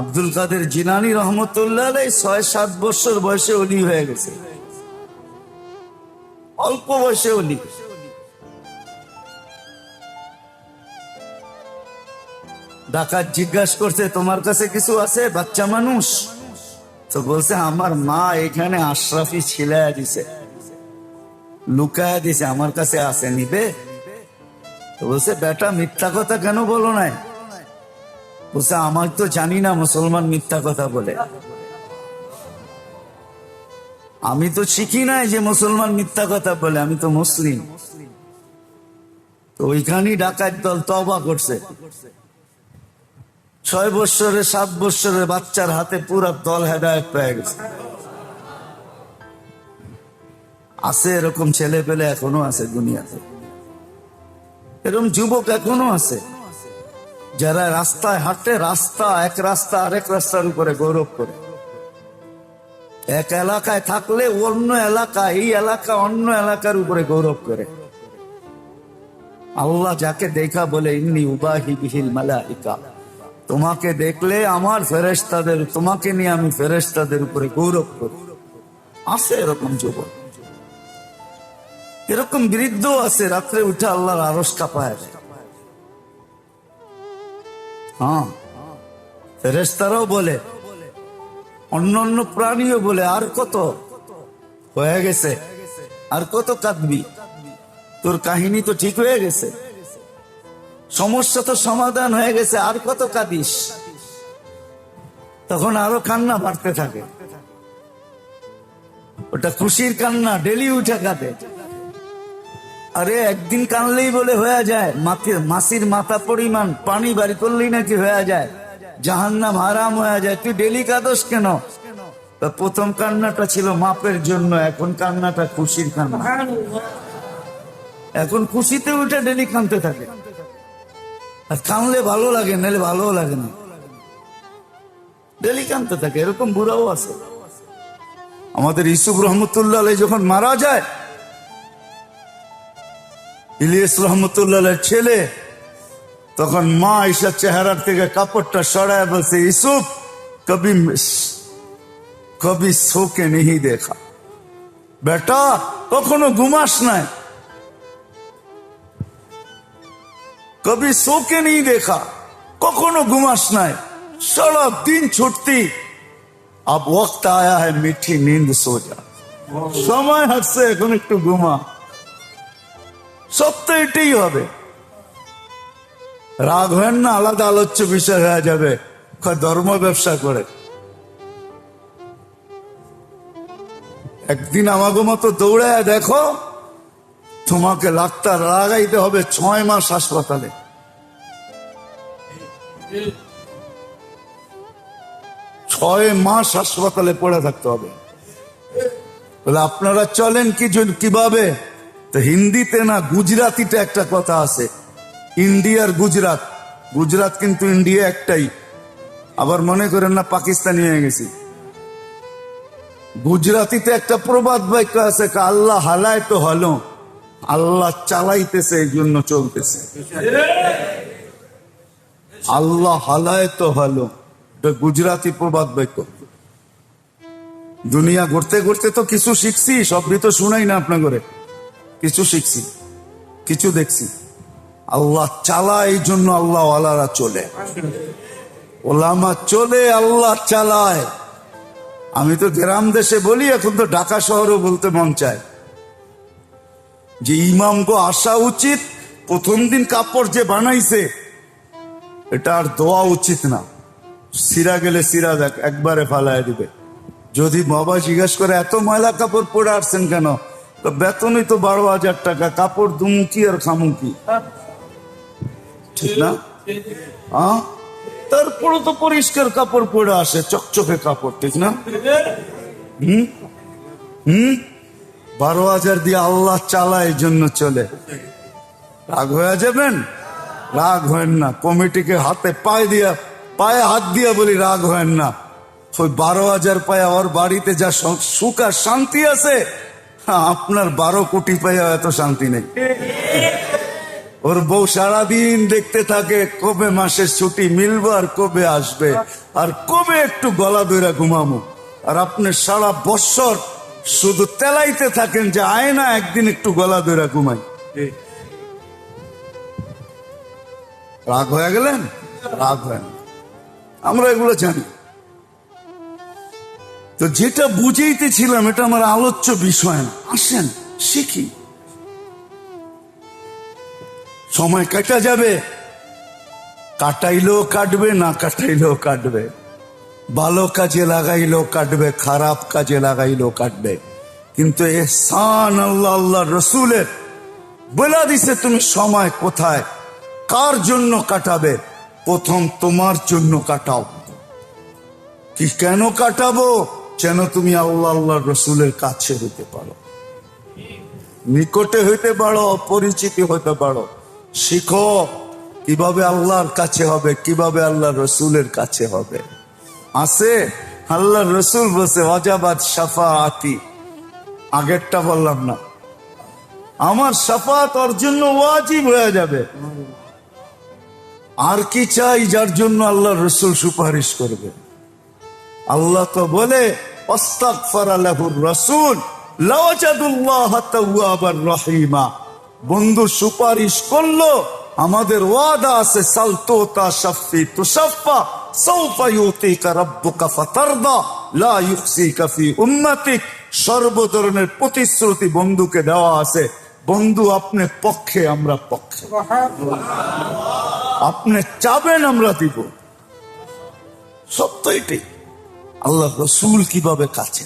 আব্দুল কাদের জিনানি রহমতুল্লাহ ছয় সাত বছর বয়সে অলি হয়ে গেছে। অল্প বয়সে অলি ডাকাত জিজ্ঞাসা করছে, তোমার কাছে কিছু আছে, বাচ্চা মানুষ? তো বলছে, আমার মা এখানে আশরাফি ছিলায় দিছে। লুকায় দিছে, আমার কাছে আছে, নিবে? তো বলছে, বেটা, মিথ্যা কথা কেন বলো নাই? বলছে আমার তো জানি না মুসলমান মিথ্যা কথা বলে। আমি তো শিখি নাই যে মুসলমান মিথ্যা কথা বলে, আমি তো মুসলিম। তো ওইখানেই ডাকাত দল তবা করছে। ছয় বৎসরে সাত বৎসরের বাচ্চার হাতে পুরো দল হেদায়ত পেয়ে গেছে। আছে এরকম ছেলে পেলে এখনও আছে দুনিয়াতে। এরকম যুবক এখনও আছে। যারা রাস্তায় হাঁটে, রাস্তা, এক রাস্তা, আরেক রাস্তার উপরে গৌরব করে। এক এলাকায় থাকলে অন্য এলাকা, এই এলাকা অন্য এলাকার উপরে গৌরব করে। আল্লাহ যাকে দেখা বলে, ইন্নি উবাহি বিহিল মালাইকা। তোমাকে দেখলে আমার ফেরেশতাদের, তোমাকে নিয়ে আমি ফেরেশতাদের উপরে গৌরব করি। আছে এরকম যুবক। এরকম বৃদ্ধ আছে, রাত্রে উঠে আল্লাহর আরস কাপায়। হ্যাঁ। ফেরেস্তারাও বলে অন্য প্রাণীও বলে, আর কত? হয়ে গেছে। আর কত কাঁদবি? তোর কাহিনী তো ঠিক হয়ে গেছে। সমস্যা তো সমাধান হয়ে গেছে, আর কত কাঁদিস? তখন আরও কান্না বাড়তে থাকে। ওটা খুশির কান্না, ডেলি উঠে কাঁদে। আরে, একদিন কানলেই বলে হয়ে যায় মাটির মাসির মাথা পরিমাণ, পানি বাড়ি করলেই নাকি হয়ে যায়। জাহান্নাম হারাম হয়ে যায়, তুই ডেলি কাঁদস কেন? প্রথম কান্নাটা ছিল মাপের জন্য, এখন কান্নাটা খুশির কান্না। এখন খুশিতে উঠে ডেলি কানতে থাকে। আর কানলে ভালো লাগে, নাহলে ভালো লাগে না। ডেলি কানতে থাকে, এরকম বুড়াও আছে। আমাদের ইসুফ রহমতুল্লাহ যখন মারা যায় ইলিয়াস রহমতুল্লাহ ছেলে, তখন মা ঈশার চেহারার থেকে কাপড়টা সরায় বলছে ইসুফ কবি কবি শোকে নেহি দেখা। বেটা, কখনো ঘুমাস নাই। কবি শোকে নেই দেখা, কখনো ঘুমাস নাই। সারা দিন ছুটতি, আব ওক্ত আয়া হ্যাঁ মিঠি নিন্দ সোজা সময় হাসছে এখন একটু ঘুমা। তো এটাই হবে। রাগ হয় না, আলাদা আলোচ্য বিষয় হয়ে যাবে ধর্ম ব্যবসা করে। একদিন আমাকে মতো দৌড়ায় দেখো, তোমাকে লাক্তার লাগাইতে হবে ছয় মাস হাসপাতালে। ছয় মাস হাসপাতালে পড়ে থাকতে হবে। বলে, আপনারা চলেন কিছু কীভাবে? তো হিন্দিতে না গুজরাতিতে একটা কথা আছে। ইন্ডিয়ার গুজরাট গুজরাট কিন্তু ইন্ডিয়া একটাই। আবার মনে করেন না পাকিস্তানি হয়ে গেছি। গুজরাতিতে একটা প্রবাদ বাক্য আছে আল্লাহ হালায় তো হলো। আল্লাহ চালাইতেছে এই জন্য চলতেছে। আল্লাহ হালায় তো হলো। গুজরাতি প্রবাদ বাক্য। দুনিয়া ঘুরতে ঘুরতে তো কিছু শিখছি, সবই তো শুনাই না আপনার করে কিছু শিখছি, কিছু দেখছি। আল্লাহ চালা এই জন্য আল্লাহ ওয়ালারা চলে। ওলামা চলে, আল্লাহ চালায়। আমি তো গ্রাম দেশে বলি, এখন তো ঢাকা শহরও বলতে মন চায়। যে ইমামগো আসা উচিত, প্রথম দিন কাপড় যে বানাইছে, এটা আর দোয়া উচিত না। সিরা গেলে সিরা দেখ একবারে ফালায় দিবে। যদি বাবা জিজ্ঞাসা করে, এত ময়লা কাপড় পরে আসছেন কেন? বেতনই তো বারো হাজার টাকা, কাপড় দুমুকি আর খামুকি। ঠিক না? হ্যাঁ তারপরে তো পরিষ্কার কাপড় পরে আসে, চকচকে কাপড়, ঠিক না? হুম? হুম? বারো হাজার দিয়ে আল্লাহ চালায় এই জন্য চলে। রাগ হয়ে যাবেন? রাগ হয় না। কমিটিকে হাতে পায়ে দিয়া, পায়ে হাত দিয়া বলি রাগ হয় না। ওই বারো হাজার পায়ে ওর বাড়িতে যা সুখ আর শান্তি আছে আপনার বারো কোটি পায়ে এত শান্তি নেই। ওর বউ সারাদিন দেখতে থাকে কবে মাসের ছুটি মিলবো আর কবে আসবে। আর কবে একটু গলা ধরে ঘুমামো। আর আপনি সারা বৎসর শুধু তেলাইতে থাকেন যে আয় না একদিন একটু গলা ধরে ঘুমাই। রাগ হয়ে গেলেন? রাগ হয় আমরা এগুলো জানি। তো যেটা বুঝেইতেছিলাম, এটা আমার আলোচ্য বিষয় না। আসেন, শিখি। সময় কাটা যাবে। কাটাইলেও কাটবে, না কাটাইলেও কাটবে। ভালো কাজে লাগাইলেও কাটবে, খারাপ কাজে লাগাইলেও কাটবে। কিন্তু এসান আল্লাহ আল্লাহ রসুলের বলে দিছে, তুমি সময় কোথায়? কার জন্য কাটাবে? প্রথম তোমার জন্য কাটাও। কি কেন কাটাবো? যেন তুমি আল্লাহ আল্লাহ রসুলের কাছে হইতে পারো। নিকটে হইতে পারো, পরিচিতি হইতে পারো। শিখো কীভাবে আল্লাহর কাছে হবে, কীভাবে আল্লাহ রসুলের কাছে হবে। আছে? আল্লাহ রসুল বসে অজাবাদ সাফা আতি আগেরটা বললাম না। আমার সাফাত ওর জন্য ওয়াজিব হয়ে যাবে। আর কি চাই যার জন্য আল্লাহ রসুল সুপারিশ করবে? আল্লাহ তো বলে রাসূল রহিমা। বন্ধু সুপারিশ করল আমাদের ওয়াদা আছে সালতো তা শাফি তুসাফা সাউফা ইউতিকা রাব্বুকা ফাতারদা লা ইউখসিকা ফি উম্মাতিক। সর্ব ধরনের প্রতিশ্রুতি বন্ধুকে দেওয়া আছে। বন্ধু আপনি পক্ষে আমরা পক্ষে। আপনি চাবেন আমরা দিব। সত্য এটাই। আল্লাহ রসুল কীভাবে কাছে?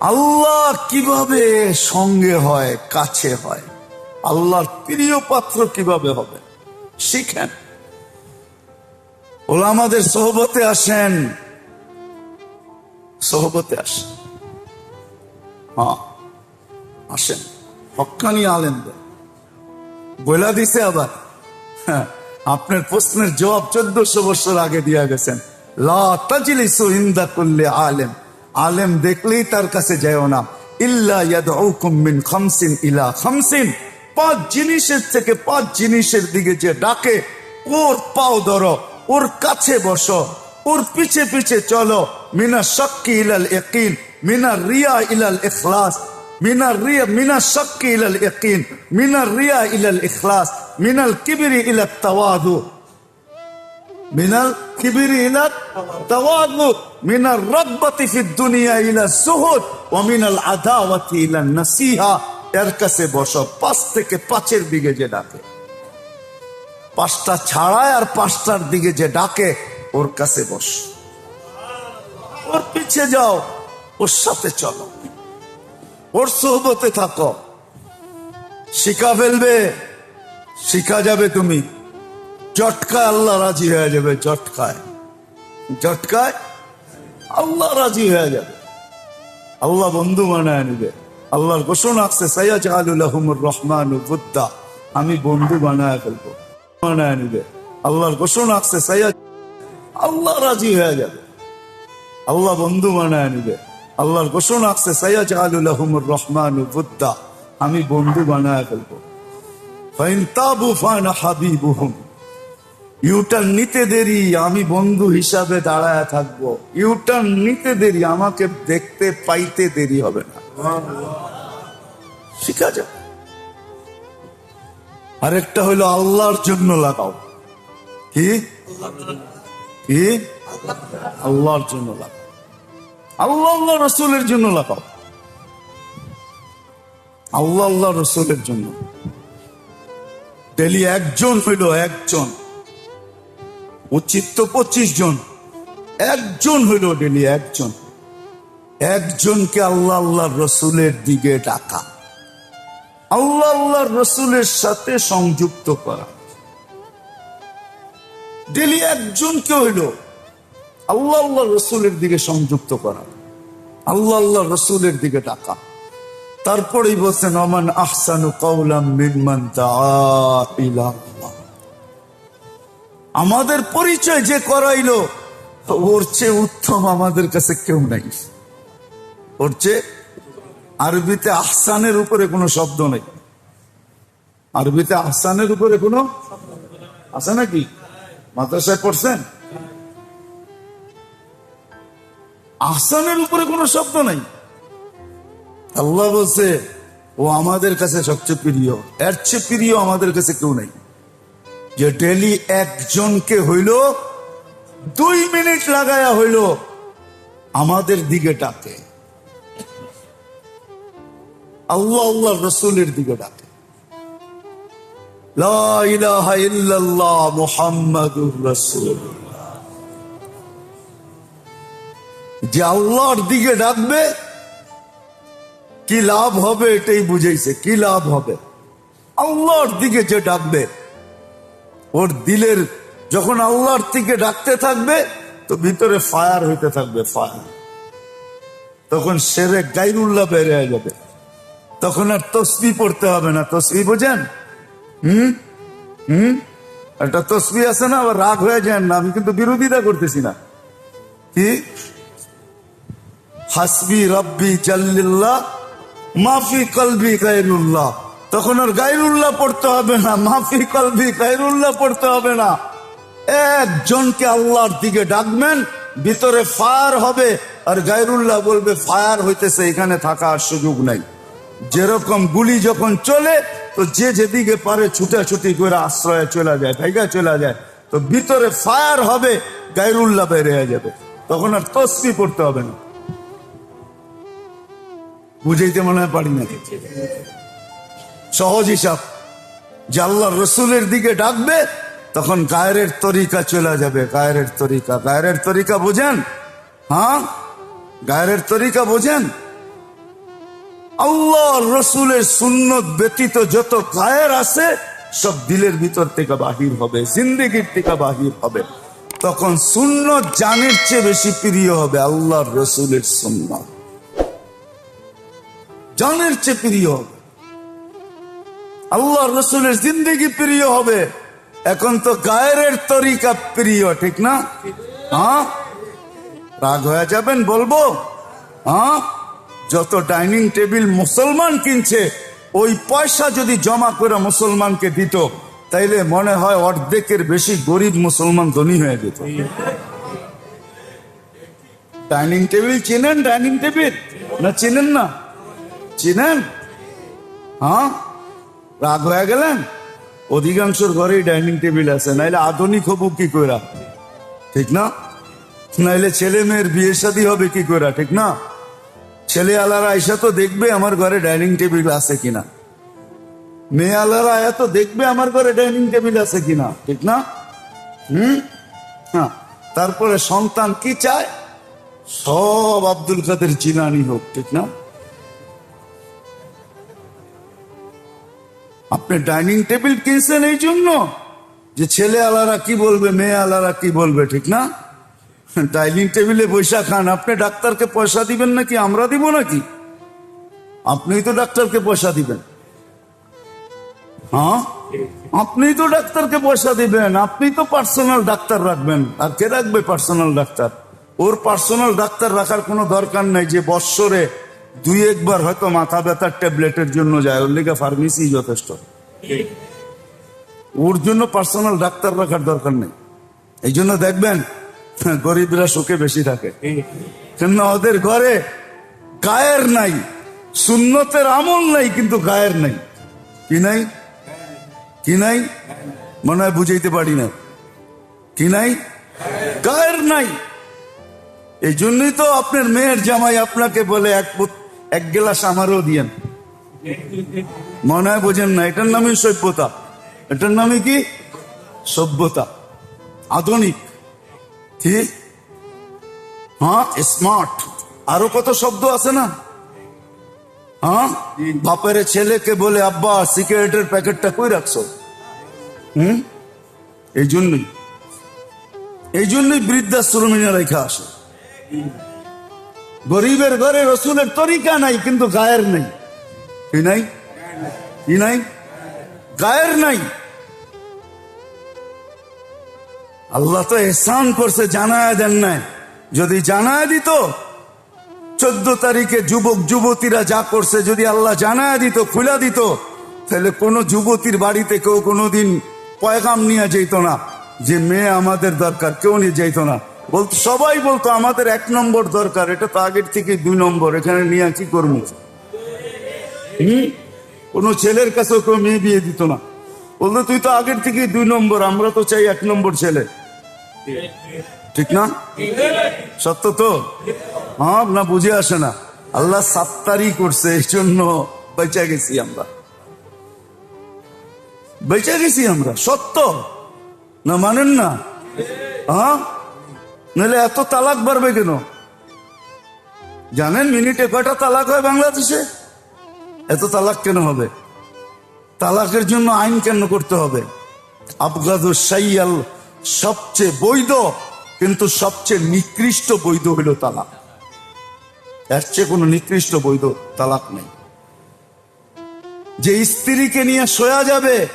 আল্লাহ কীভাবে সঙ্গে হয় কাছে হয়? আল্লাহর প্রিয় পাত্র কীভাবে হবে? শিখেন। ওলা আমাদের সহবতে আসেন। সহবতে আসেন। হ্যাঁ আসেন। হকানি আলেন বইলা দিছে আবার। হ্যাঁ, আপনার প্রশ্নের জবাব চোদ্দশো বছর আগে দিয়া গেছেন। লাজলিসু ইন্দা করলে আলেম। আলেম দেখলেই তার কাছে যাও না। ইল্লা ইয়াদউকুম খামসিন ইলা খামসিন। পাঁচ জিনিসের থেকে পাঁচ জিনিসের দিকে যে ডাকে, ওর পাও ধরো, ওর কাছে বসো, ওর পিছে পিছে চলো। মিনা শক্কি ইলাল একিন মিনা রিয়া ইলাল ইখলাস মিনার রিয়া, মিনা শক্কি ইলাল একিন মিনা রিয়া ইলাল ইখলাস, মিনাল কিবিরি ইলাল তাওয়াদু। মিনাল কিবির ইলাত তাওয়াদু মিনাল রাব্বাতি ফিদ দুনিয়া ইলা সুহুদ ওয়া মিনাল আদাওয়াতি ইলা নাসিহা। এর কাছে বসো, পাঁচ থেকে পাঁচের দিকে যে ডাকে। পাঁচটা ছাড়ায় আর পাঁচটার দিকে যে ডাকে, ওর কাছে বস। ওর পিছে যাও, ওর সাথে চলো। ওর সোহবতে থাকো। শিখা ফেলবে, শিখা যাবে তুমি। জটকায় আল্লাহ রাজি হয়ে যাবে জটকায় জটকায় আল্লাহ রাজি হয়ে যাবে। আল্লাহ বন্ধু বানায় নিবে। আল্লাহর ঘোষণা আছে সৈয়দ আলুল্লাহমুর রহমান বুদ্ধা আমি বন্ধু বানায় ফেলব। বানায় নিবে। আল্লাহর ঘোষণা আছে সৈয়দ আল্লাহ রাজি হয়ে যাবে। আল্লাহ বন্ধু বানায় নিবে। আল্লাহর ঘোষণা আছে সৈয়দ আলুল্লাহমুর রহমান বুদ্ধা আমি বন্ধু বানায় ফেলব। ফাইন তাবু ফানা হাবিবুহুম। ইউটার্ন নিতে দেরি, আমি বন্ধু হিসাবে দাঁড়ায় থাকব। ইউটার্ন নিতে দেরি, আমাকে দেখতে পাইতে দেরি হবে না। শিখা যাবে আরেকটা হলো আল্লাহর জন্য লাগাও। কি? কি? আল্লাহর জন্য লাগাও। আল্লাহ আল্লাহ রসুলের জন্য লাগাও। আল্লাহ আল্লাহ রসুলের জন্য। ডেলি একজন হইল একজন। উচিত তো পঁচিশ জন। একজন হইল ডেলি একজন। একজনকে আল্লাহ আল্লাহ রসুলের দিকে ডাকা। আল্লাহ আল্লাহ রসুলের সাথে সংযুক্ত করা। ডেলি একজনকে হইল আল্লাহ আল্লাহ রসুলের দিকে সংযুক্ত করা। আল্লাহ আল্লাহ রসুলের দিকে ডাকা। তারপরেই বলছেন, অমান আহসানু কৌলাম মিনমান দাআ ইলা। আমাদের পরিচয় যে করাইলো ওর চেয়ে উত্তম আমাদের কাছে কেউ নাই। ওর চেয়ে আরবিতে আহসানের উপরে কোনো শব্দ নেই। আরবিতে আহসানের উপরে কোনো আছে নাকি? মাদ্রাসায় পড়ছেন? আহসানের উপরে কোনো শব্দ নাই। আল্লাহ বলছে, ও আমাদের কাছে সবচেয়ে প্রিয়। এর চেয়ে প্রিয় আমাদের কাছে কেউ নাই। যে ডেলি একজনকে হইল, দুই মিনিট লাগায়া হইল আমাদের দিকে ডাকে। আল্লাহ আল্লাহ রসুলের দিকে ডাকে। যে আল্লাহর দিকে ডাকবে, কি লাভ হবে এটাই বুঝাইছে, কি লাভ হবে? আল্লাহর দিকে যে ডাকবে ওর দিলের যখন আল্লাহর দিকে ডাকতে থাকবে, তো ভিতরে ফায়ার হইতে থাকবে, ফায়ার। তখন সেরে গাইরুল্লাহ বেড়ে যাবে। তখন আর তসবি পড়তে হবে না। তসবি বোঝেন? হুম? হুম? একটা তসবি আছে না, আবার রাগ হয়ে যায় না। আমি কিন্তু বিরোধিতা করতেছি না। কি? হাসবি রব্বি জাল্লিল্লাহ মাফি কলবি গাইরুল্লাহ। তখন আর গাইরুল্লাহ পড়তে হবে না, মাফি কলবি, গাইরুল্লাহ পড়তে হবে না। একজনকে আল্লাহর দিকে ডাকবেন, ভিতরে ফায়ার হবে, আর গাইরুল্লাহ বলবে, ফায়ার হইতেছে, এখানে থাকার সুযোগ নাই। যেরকম গুলি যখন চলে, তো যে যেদিকে পারে ছুটাছুটি করে আশ্রয়ে চলে যায়, ভাইগা চলে যায়। তো ভিতরে ফায়ার হবে, গাইরুল্লাহ বেড়ে যাবে। তখন আর তসবি পড়তে হবে না। বুঝাইতে মনে হয় পারি না। সহজ হিসাব। যে আল্লাহ রসুলের দিকে ডাকবে, তখন গায়ের তরিকা চলে যাবে। গায়ের তরিকা। গায়ের তরিকা বোঝেন? হ্যাঁ? গায়ের তরিকা বোঝেন? আল্লাহ রসুলের সুন্নত ব্যতীত যত গায়ের আছে, সব দিলের ভিতর থেকে বাহির হবে, জিন্দগির থেকে বাহির হবে। তখন সুন্নত জানের চেয়ে বেশি প্রিয় হবে আল্লাহ রসুলের সুন্নত। জানের চেয়ে প্রিয় হবে। আল্লাহ রসুলের জিন্দগি প্রিয় হবে। এখন তো গায়ের তরিকা প্রিয়, ঠিক না? হ্যাঁ? রাগ হয়ে যাবেন, বলব? হ্যাঁ? যত ডাইনিং টেবিল মুসলমান কিনছে, ওই পয়সা যদি জমা করে মুসলমানকে দিত, তাইলে মনে হয় অর্ধেকের বেশি গরিব মুসলমান ধনী হয়ে যেত। ডাইনিং টেবিল চেনেন? Dining table? না, চেনেন না? চিনেন? হ্যাঁ? রাগ হয়ে গেলেন? অধিকাংশর ঘরেই ডাইনিং টেবিল আছে, নাইলে আধুনিক হব কি কইরা? ঠিক না? নাইলে ছেলে মেয়ের বিয়ে শাদী হবে কি কইরা, ঠিক না? ছেলে আলারা আইসা তো দেখবে আমার ঘরে ডাইনিং টেবিল আছে কিনা। মেয়ে আলারা আয়া তো দেখবে আমার ঘরে ডাইনিং টেবিল আছে কিনা, ঠিক না? হুম? হ্যাঁ তারপরে সন্তান কি চায়? সব আব্দুল কাদের জিলানি হোক, ঠিক না? আপনি ডাইনিং টেবিল কিনছেন এই জন্য? যে ছেলে আলারা কি বলবে, মেয়ে আলারা কি বলবে, ঠিক না? ডাইনিং টেবিলে বৈশা খান। আপনি ডাক্তারকে পয়সা দিবেন নাকি, আমরা দিব নাকি? আপনিই তো ডাক্তারকে পয়সা দিবেন। হ্যাঁ? আপনি তো ডাক্তারকে পয়সা দিবেন। আপনি তো পার্সোনাল ডাক্তার রাখবেন। আর কে রাখবে পার্সোনাল ডাক্তার? ওর পার্সোনাল ডাক্তার রাখার কোনো দরকার নাই যে বৎসরে দুই একবার হয়তো মাথা ব্যথার ট্যাবলেটের জন্য যায় ওর লেগে ফার্মেসি যথেষ্ট। ওর জন্য পার্সোনাল ডাক্তার রাখার দরকার নেই। এই জন্য দেখবেন গরিবরা সুখে বেশি থাকে। কেননা ওদের ঘরে গায়ের নাই সুন্নতের আমল নাই কিন্তু গায়ের নাই। কি নাই? কি নাই? মনে হয় বুঝাইতে পারি না। কি নাই? গায়ের নাই। এই জন্যই তো আপনার মেয়ের জামাই আপনাকে বলে এক পুত- এক গ্লাস আমারও দিয়েন। মনে হয় বোঝেন না, এটার নামই সভ্যতা। এটার নামে কি? সভ্যতা। আধুনিক। ঠিক হ্যাঁ স্মার্ট আরও কত শব্দ আছে না? হ্যাঁ? বাপের ছেলেকে বলে, আব্বা, সিগারেটের প্যাকেটটা কই রাখছো? হুম? এই জন্যই। এই জন্যই বৃদ্ধাশ্রমে রেখা আসে। গরিবের ঘরে রসুলের তরিকা নাই, কিন্তু গায়ের নেই। কি নাই? কি নাই? গায়ের নাই। আল্লাহ তো এহসান করছে, জানায় দেন নাই। যদি জানায় দিত, চোদ্দ তারিখে যুবক, যুবতীরা যা করছে, যদি আল্লাহ জানায় দিত, খুলা দিত, তাহলে কোনো যুবতীর বাড়িতে কেউ কোনোদিন পয়গাম নিয়ে যেত না। যে মেয়ে আমাদের দরকার, কেউ নিয়ে যেত না। বলতো, সবাই বলতো, আমাদের এক নম্বর দরকার, এটা তো আগের থেকে দুই নম্বর, এখানে নিয়ে কি করব? হম? কোনো ছেলের কাছেও কেউ মেয়ে বিয়ে দিত না। বলতো, তুই তো আগের থেকে দুই নম্বর, আমরা তো চাই এক নম্বর ছেলে। ঠিক না? সত্য তো? হ্যাঁ না, বুঝে আসে না। আল্লাহ সাত্তারি করছে, এই জন্য বেঁচে গেছি আমরা। বেঁচে গেছি আমরা, সত্য? না মানেন না? হ্যাঁ? নাহলে এত তালাক বাড়বে কেন? জানেন মিনিটে কয়টা তালাক হয় বাংলাদেশে? এত তালাক কেন হবে? তালাকের জন্য আইন কেন করতে হবে? আবগাদু সাইয়াল সবচেয়ে বৈধ, কিন্তু সবচেয়ে নিকৃষ্ট বৈধ হইল তালাক। এর চেয়ে কোনো নিকৃষ্ট বৈধ তালাক নেই। যে স্ত্রীকে নিয়ে সোয়া যাবে,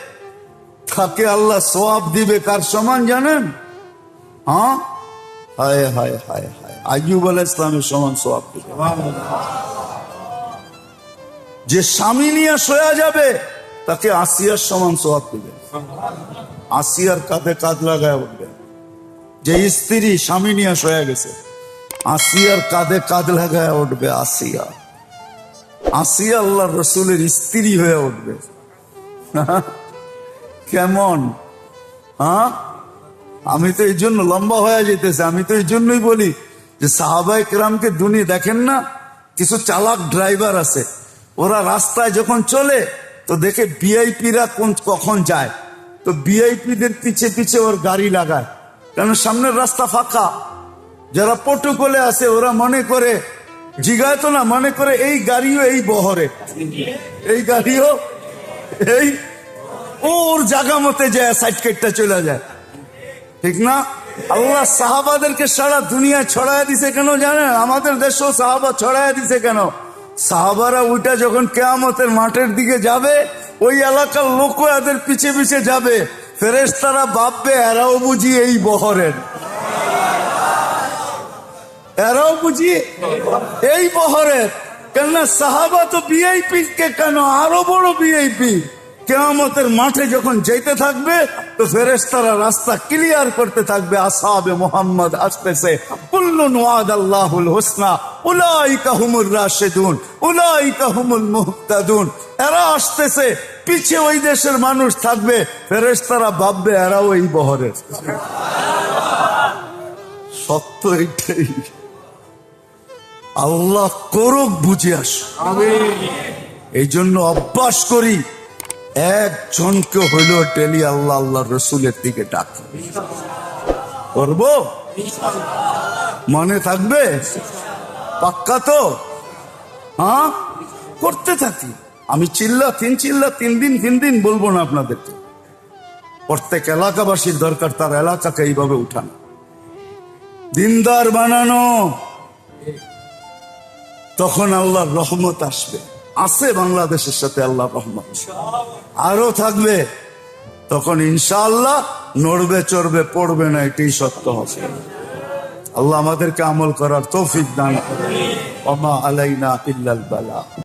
তাকে আল্লাহ সোয়াব দিবে কার সমান জানেন? হ্যাঁ? হায় হায় হায় হায়। আইয়ুব আলাহ ইসলামের সমান দিবে। যে স্বামী নিয়ে শোয়া যাবে, তাকে আসিয়ার সমান সোয়াব দিবে। আসিয়ার কাঁধে কাঁধ লাগায় উঠবে যে স্ত্রী স্বামী নিয়ে শোয়া গেছে, আসিয়ার কাঁধে কাঁধ লাগায় উঠবে আসিয়া। আসিয়া আল্লাহ রসুলের স্ত্রী হয়ে উঠবে। কেমন? হ্যাঁ? আমি তো এই জন্য লম্বা হয়ে যেতেছে। আমি তো এই জন্যই বলি যে সাহাবাই কেরামকে দুনিয়া দেখেন না, কিছু চালাক ড্রাইভার আছে। ওরা রাস্তায় যখন চলে, তো দেখে ভিআইপিরা কোন, কখন যায়। তো ভিআইপিদের পিছে পিছে ওর গাড়ি লাগায়। কারণ সামনের রাস্তা ফাঁকা? যারা প্রটোকলে আছে, ওরা মনে করে জিগায় তো না, মনে করে এই গাড়িও এই বহরে। এই গাড়িও এই, ওর জায়গা মতে যায়, সাইড কেটটা চলে যায়। ঠিক না? আল্লাহ সাহাবাদেরকে সারা দুনিয়া ছড়ায় দিছে কেন জানেন? আমাদের দেশেও সাহাবা ছড়ায় দিছে কেন? সাহাবারা ওইটা যখন কেয়ামতের মাঠের দিকে যাবে, ওই এলাকার লোকও এদের পিছে পিছে যাবে। ফেরেস তারা ভাববে, এরাও বুঝি এই বহরের। এরাও বুঝি এই বহরের। কেননা সাহাবা তো বিআইপি কে কেন? আরও বড় বিআইপি কেয়ামতের মাঠে যখন যেতে থাকবে তো ফেরেশতারা রাস্তা ক্লিয়ার করতে থাকবে আসাবে মোহাম্মদ আসতেছে। কুল্লুন ওয়াদ আল্লাহুল হোসনা হুমুর রাশেদুন উলাইকা হুমুল মুহতাদুন। এরা আসতেছে পিছে ওই দেশের মানুষ থাকবে ফেরেশতারা ভাববে এরাও এই বহরের। সত্য এইটাই। আল্লাহ করুক বুঝে আস এই জন্য অভ্যাস করি একজনকে হইল টেলি আল্লাহ আল্লাহ রসুলের দিকে ডাক। করব? মনে থাকবে? পাক্কা তো? হ্যাঁ? করতে থাকি। আমি চিল্লা, তিন চিল্লা, তিন দিন তিন দিন বলব না আপনাদেরকে। প্রত্যেক এলাকাবাসীর দরকার তার এলাকাকে এইভাবে উঠানো। দিনদার বানানো। তখন আল্লাহর রহমত আসবে। আছে বাংলাদেশের সাথে আল্লাহ রহমান। আরও থাকবে, তখন ইনশাআল্লাহ নড়বে, চড়বে, পড়বে না, এটাই সত্য হবে। আল্লাহ আমাদেরকে আমল করার তৌফিক দান করে অমা আলাইনা ইল্লাল বালা।